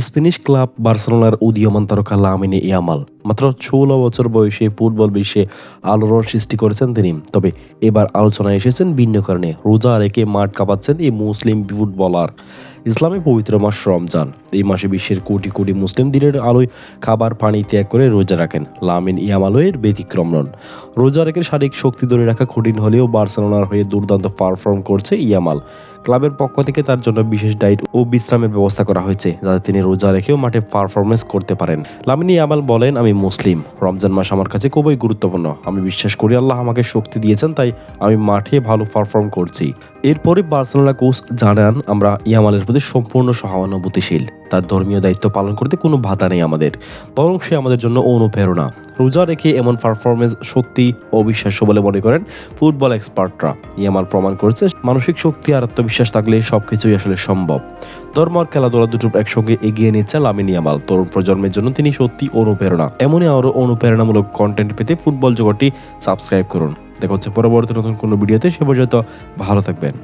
Spanish club বার্সেলোনার উদীয়মান তারকা লামিনে ইয়ামাল মাত্র ষোলো বছর বয়সে ফুটবল বিশ্বে আলোড়ন সৃষ্টি করেছেন তিনি। তবে এবার আলোচনায় এসেছেন ভিন্ন কারণে। রোজা রেখে মাঠ কাঁপাচ্ছেন এই মুসলিম ফুটবলার। ইসলামে পবিত্র মাস রমজান। এই মাসে বিশ্বের কোটি কোটি মুসলিম দিনের আলোয় খাবার পানি ত্যাগ করে রোজা রাখেন লামিন ইয়ামালয়ের ব্যতিক্রম নন। রোজা রেখে শারীরিক শক্তি ধরে রাখা কঠিন হলেও বার্সেলোনার হয়ে দুর্দান্ত পারফর্ম করছে ইয়ামাল ক্লাবের পক্ষ থেকে তার জন্য বিশেষ ডায়েট ও বিশ্রামের ব্যবস্থা করা হয়েছে, যাতে তিনি রোজা রেখেও মাঠে পারফরমেন্স করতে পারেন। লামিনী আমাল বলেন, আমি মুসলিম। রমজান মাস আমার কাছে খুবই গুরুত্বপূর্ণ। আমি বিশ্বাস করি আল্লাহ আমাকে শক্তি দিয়েছেন, তাই আমি মাঠে ভালো পারফর্ম করছি। এরপরে বার্সেলোনা কোচ জানান, আমরা ইয়ামালের প্রতি সম্পূর্ণ সহানুভূতিশীল। তার ধর্মীয় দায়িত্ব পালন করতে কোনো বাধা নেই আমাদের। বরং সে আমাদের জন্য অনুপ্রেরণা। রোজা রেখে এমন পারফরমেন্স সত্যি অবিশ্বাস্য বলে মনে করেন ফুটবল এক্সপার্টরা ইয়ামাল প্রমাণ করেছে, মানসিক শক্তি আর আত্মবিশ্বাস থাকলে সবকিছুই আসলে সম্ভব। ধর্ম আর খেলাধুলা দুটো একসঙ্গে এগিয়ে নিচ্ছে লামিন ইয়ামাল। তরুণ প্রজন্মের জন্য তিনি সত্যি অনুপ্রেরণা। এমনই আরও অনুপ্রেরণামূলক কন্টেন্ট পেতে ফুটবল জগৎটি সাবস্ক্রাইব করুন। দেখা হচ্ছে পরবর্তী নতুন কোনো ভিডিওতে সে পর্যন্ত ভালো থাকবেন।